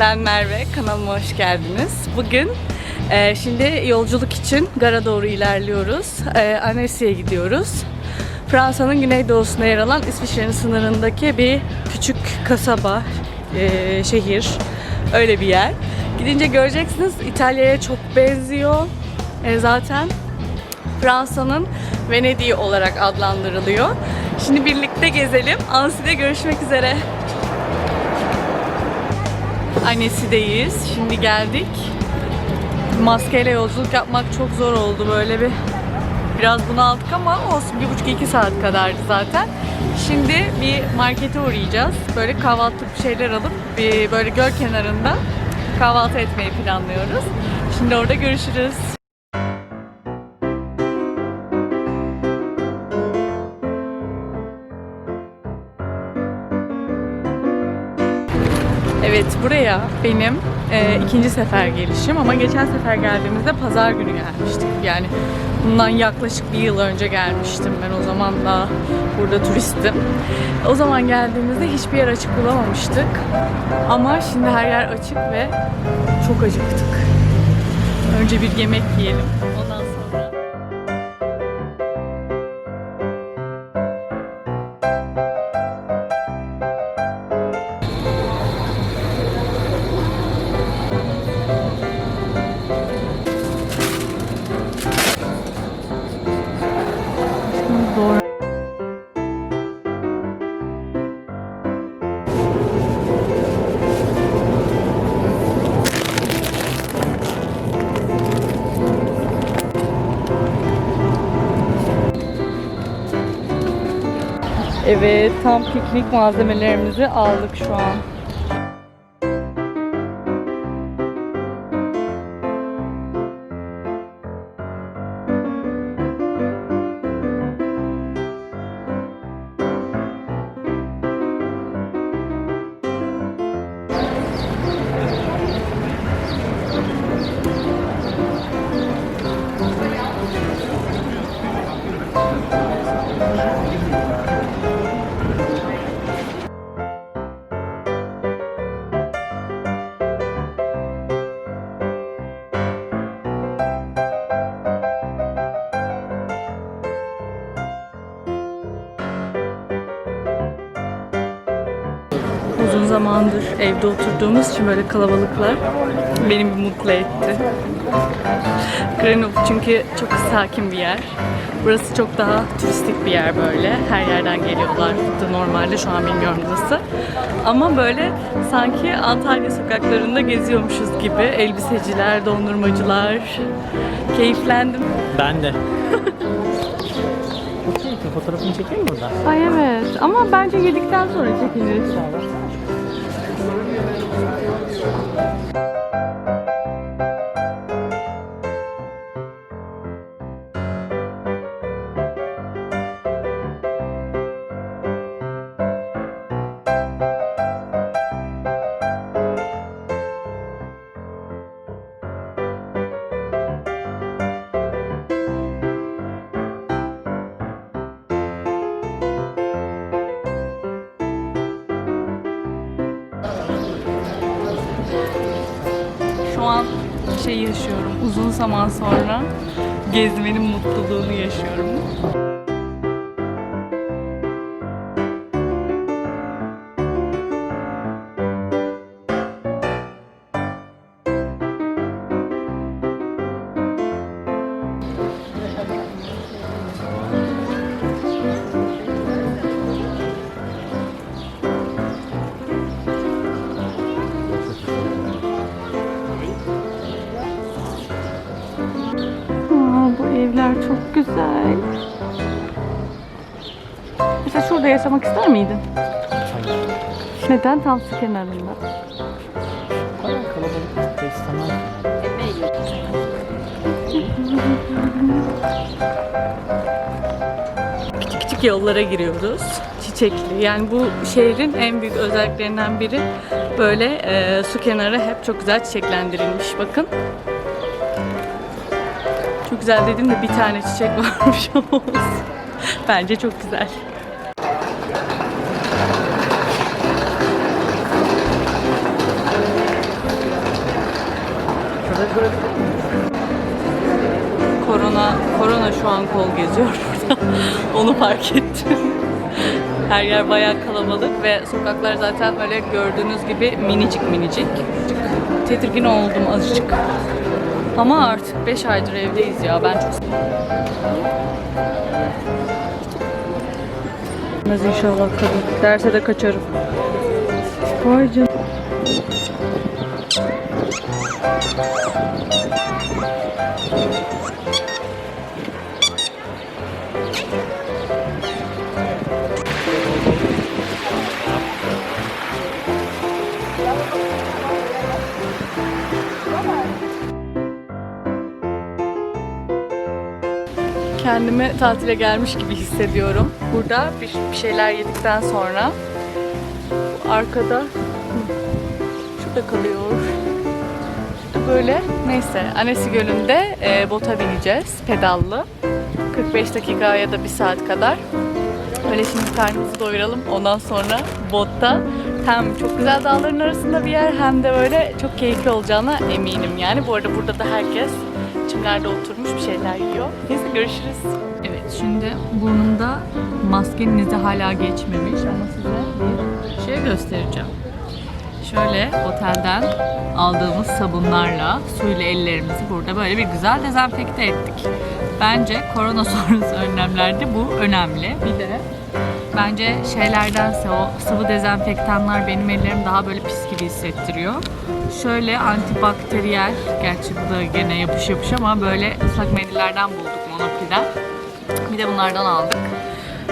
Ben Merve. Kanalıma hoş geldiniz. Bugün e, şimdi yolculuk için Gara doğru ilerliyoruz. E, Annecy'ye gidiyoruz. Fransa'nın güneydoğusunda yer alan İsviçre'nin sınırındaki bir küçük kasaba, e, şehir. Öyle bir yer. Gidince göreceksiniz İtalya'ya çok benziyor. E, zaten Fransa'nın Venedik'i olarak adlandırılıyor. Şimdi birlikte gezelim. Annecy'de görüşmek üzere. Annesi'deyiz. Şimdi geldik. Maskeyle yolculuk yapmak çok zor oldu. Böyle bir biraz bunaldık ama olsun. Bir buçuk iki saat kadardı zaten. Şimdi bir markete uğrayacağız. Böyle kahvaltılık bir şeyler alıp bir böyle göl kenarında kahvaltı etmeyi planlıyoruz. Şimdi orada görüşürüz. Evet buraya benim e, ikinci sefer gelişim ama geçen sefer geldiğimizde pazar günü gelmiştik. Yani bundan yaklaşık bir yıl önce gelmiştim ben o zaman da burada turistim. O zaman geldiğimizde hiçbir yer açık bulamamıştık. Ama şimdi her yer açık ve çok acıktık. Önce bir yemek yiyelim. Evet, tam piknik malzemelerimizi aldık şu an. Uzun zamandır evde oturduğumuz için böyle kalabalıklar beni bir mutlu etti. Grenoble çünkü çok sakin bir yer. Burası çok daha turistik bir yer böyle. Her yerden geliyorlardı normalde şu an bilmiyorum nasıl. Ama böyle sanki Antalya sokaklarında geziyormuşuz gibi. Elbiseciler, dondurmacılar. Keyiflendim. Ben de. Fotoğrafını çekeyim mi burada? Ay evet ama bence yedikten sonra çekiliriz. Şu an şey yaşıyorum. Uzun zaman sonra gezmenin mutluluğunu yaşıyorum. Evler çok güzel. Mesela şurada yaşamak ister miydin? Hayır. Neden tam su kenarında? Bayağı kalabalık da istemem. Küçük küçük yollara giriyoruz. Çiçekli. Yani bu şehrin en büyük özelliklerinden biri böyle e, su kenarı hep çok güzel çiçeklendirilmiş. Bakın güzel dedim de bir tane çiçek varmış ama. Bence çok güzel. Korona, korona şu an kol geziyor burada. Onu fark ettim. Her yer bayağı kalabalık ve sokaklar zaten böyle gördüğünüz gibi minicik minicik. Tedirgin oldum azıcık. Ama artık 5 aydır evdeyiz ya. Ben çok Bilmez inşallah kadın. Derse de kaçarım. Vay canına. Kendimi tatile gelmiş gibi hissediyorum. Burada bir, bir şeyler yedikten sonra arkada şurada kalıyor. Böyle neyse Anesi Gölü'nde e, bota bineceğiz pedallı. 45 dakika ya da bir saat kadar. Öyle şimdi karnımızı doyuralım. Ondan sonra botta hem çok güzel dağların arasında bir yer hem de böyle çok keyifli olacağına eminim yani. Bu arada burada da herkes çimlerde oturmuş bir şeyler yiyor. Neyse görüşürüz. Evet şimdi burnumda maskenin izi hala geçmemiş ama size bir şey göstereceğim. Şöyle otelden aldığımız sabunlarla suyla ellerimizi burada böyle bir güzel dezenfekte ettik. Bence korona sonrası önlemlerde bu önemli. Bir de bence şeylerdense o sıvı dezenfektanlar benim ellerim daha böyle pis gibi hissettiriyor. Şöyle antibakteriyel, gerçi bu da gene yapış yapış ama böyle ıslak mendillerden bulduk Monopri'den. Bir de bunlardan aldık.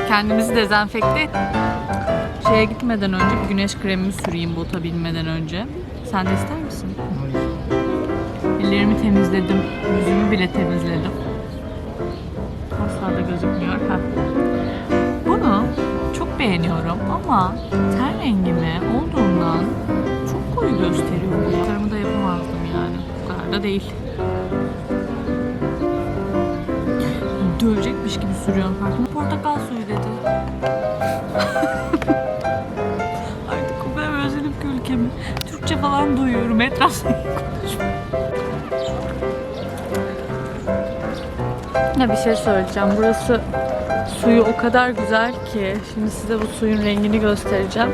Kendimizi dezenfekte et- Şeye gitmeden önce bir güneş kremimi süreyim bota binmeden önce. Sen de ister misin? Ellerimi temizledim, yüzümü bile temizledim. Asla da gözükmüyor. Heh. Bunu çok beğeniyorum ama ten rengimi olduğundan koyu gösteriyor bu da yapamazdım yani. Bu kadar da değil. Dövecekmiş gibi sürüyorum farkında. Portakal suyu dedi. Artık kadar özledim ki ülkemi. Türkçe falan duyuyorum etrafta konuşuyorum. Ne bir şey söyleyeceğim. Burası suyu o kadar güzel ki. Şimdi size bu suyun rengini göstereceğim.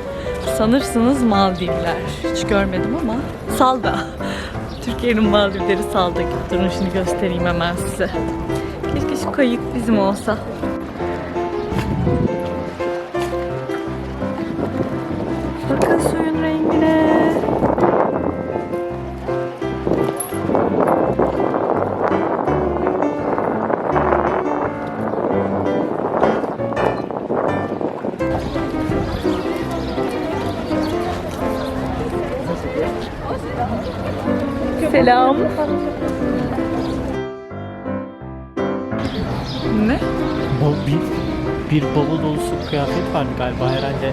Sanırsınız Maldivler. Hiç görmedim ama salda. Türkiye'nin Maldivleri salda. Durun şimdi göstereyim hemen size. Keşke şu kayık bizim olsa. Selam. Ne? Bu bir, bir bavul dolusu kıyafet var galiba herhalde.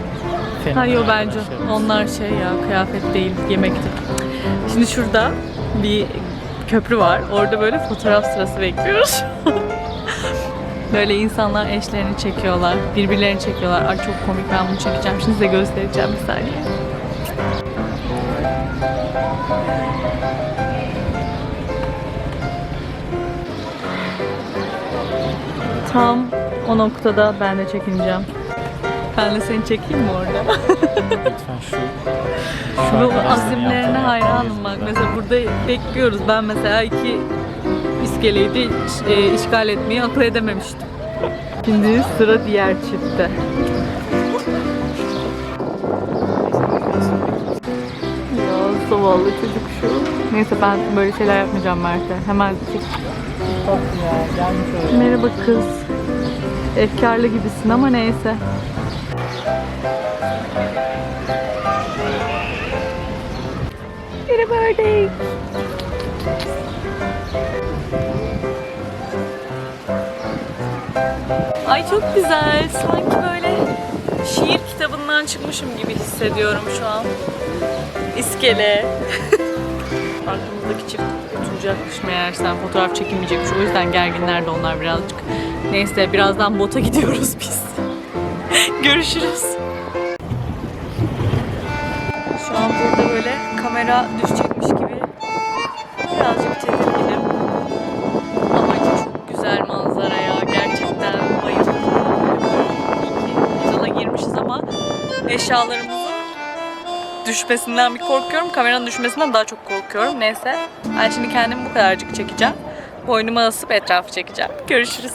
Ha yo fenomenal bence şey. onlar şey ya kıyafet değil yemekti. Şimdi şurada bir köprü var. Orada böyle fotoğraf sırası bekliyoruz. böyle insanlar eşlerini çekiyorlar, birbirlerini çekiyorlar. Ay çok komik ben bunu çekeceğim. Şimdi size göstereceğim bir saniye. Tam o noktada ben de çekineceğim. Ben de seni çekeyim mi orada? Lütfen şu Şunu azimlerine hayranım bak. Mesela burada bekliyoruz. Ben mesela iki iskeleyi de e, işgal etmeyi akıl edememiştim. Şimdi sıra diğer çiftte. Ya zavallı çocuk şu. Neyse ben böyle şeyler yapmayacağım Mert'e. Hemen öyle. Merhaba kız. Efkarlı gibisin ama neyse. Merhaba ördek. Ay çok güzel. Sanki böyle şiir kitabından çıkmışım gibi hissediyorum şu an. İskele. Arkamızdaki çift oturacakmış meğersem fotoğraf çekilmeyecekmiş. O yüzden gerginler de onlar birazcık. Neyse birazdan bota gidiyoruz biz. Görüşürüz. Şu an burada böyle kamera düşecekmiş gibi birazcık tedirginim. Ama çok güzel manzara ya. Gerçekten bayıldım. Yola girmişiz ama eşyalarımızın düşmesinden bir korkuyorum. Kameranın düşmesinden daha çok korkuyorum. Neyse. Ben şimdi kendimi bu kadarcık çekeceğim. Boynuma asıp etrafı çekeceğim. Görüşürüz.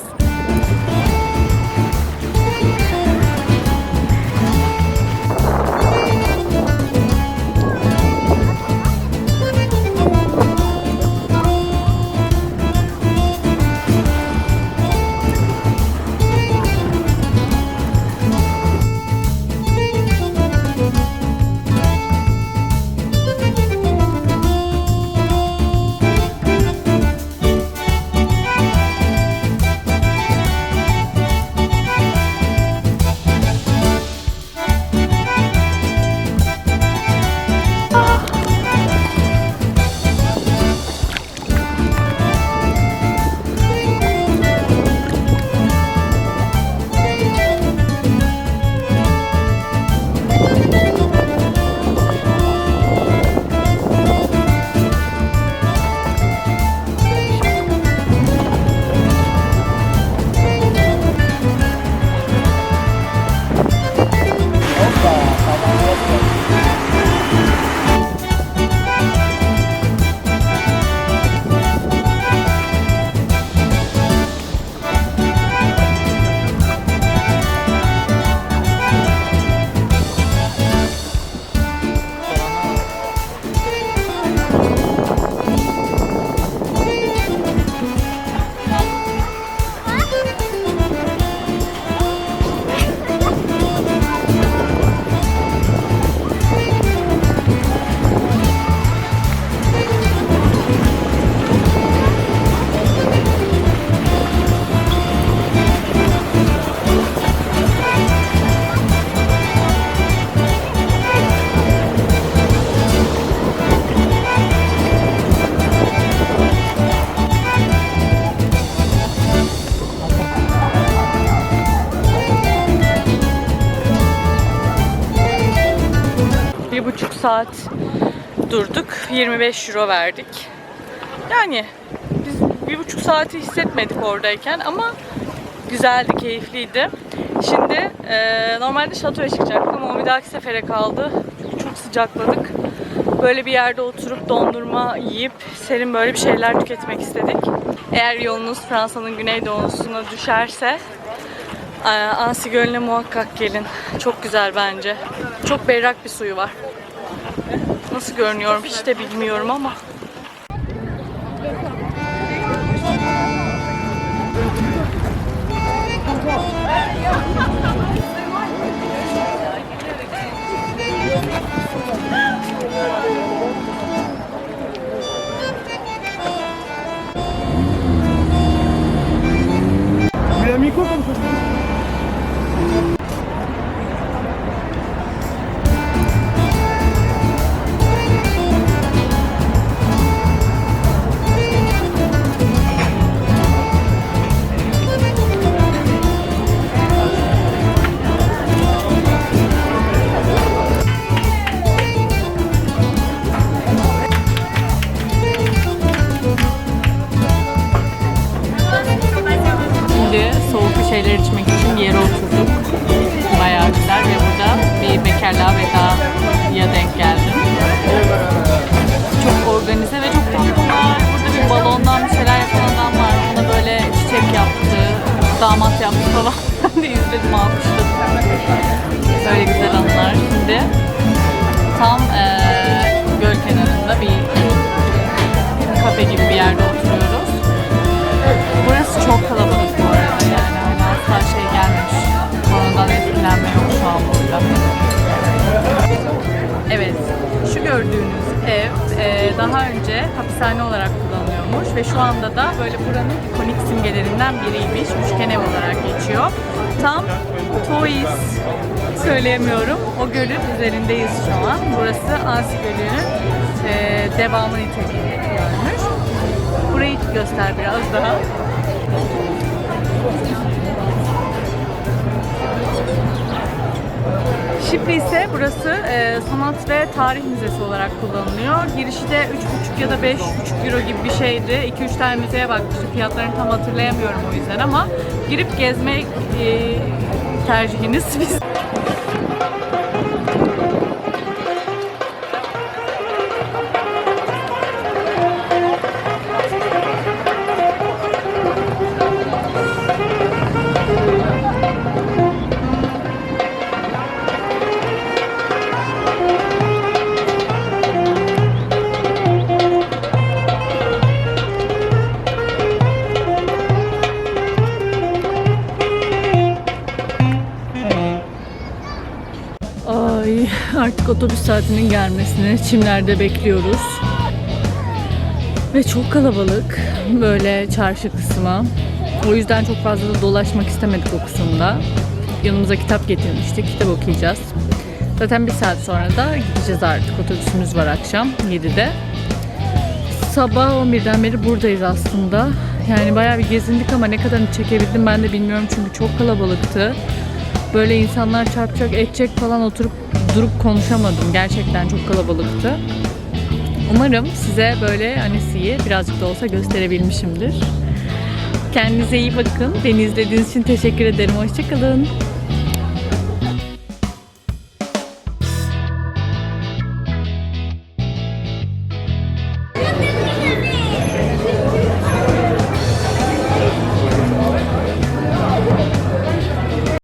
Saat durduk. 25 euro verdik. Yani biz bir buçuk saati hissetmedik oradayken ama güzeldi, keyifliydi. Şimdi e, normalde şatoya çıkacaktık ama bir dahaki sefere kaldı. Çok sıcakladık. Böyle bir yerde oturup dondurma yiyip serin böyle bir şeyler tüketmek istedik. Eğer yolunuz Fransa'nın güneydoğusuna düşerse e, Ansi Gölü'ne muhakkak gelin. Çok güzel bence. Çok berrak bir suyu var. Nasıl görünüyorum hiç de bilmiyorum ama. Tu l'as mis ev e, daha önce hapishane olarak kullanılıyormuş ve şu anda da böyle buranın ikonik simgelerinden biriymiş. Üçgen ev olarak geçiyor. Tam Toys söyleyemiyorum. O gölün üzerindeyiz şu an. Burası Ansi Gölü'nün e, devamı niteliğini görmüş. Burayı göster biraz daha. Şimdi ise burası e, sanat ve tarih müzesi olarak kullanılıyor. Girişi de 3,5 ya da 5,5 euro gibi bir şeydi. 2-3 tane müzeye bakmıştım. Fiyatlarını tam hatırlayamıyorum o yüzden ama girip gezmek e, tercihiniz. Artık otobüs saatinin gelmesini çimlerde bekliyoruz. Ve çok kalabalık böyle çarşı kısmı. O yüzden çok fazla da dolaşmak istemedik o kısımda. Yanımıza kitap getirmiştik. Kitap okuyacağız. Zaten bir saat sonra da gideceğiz artık. Otobüsümüz var akşam 7'de. Sabah 11'den beri buradayız aslında. Yani bayağı bir gezindik ama ne kadarını çekebildim ben de bilmiyorum çünkü çok kalabalıktı. Böyle insanlar çarpacak, edecek falan oturup durup konuşamadım. Gerçekten çok kalabalıktı. Umarım size böyle Annecy'yi birazcık da olsa gösterebilmişimdir. Kendinize iyi bakın. Beni izlediğiniz için teşekkür ederim. Hoşçakalın.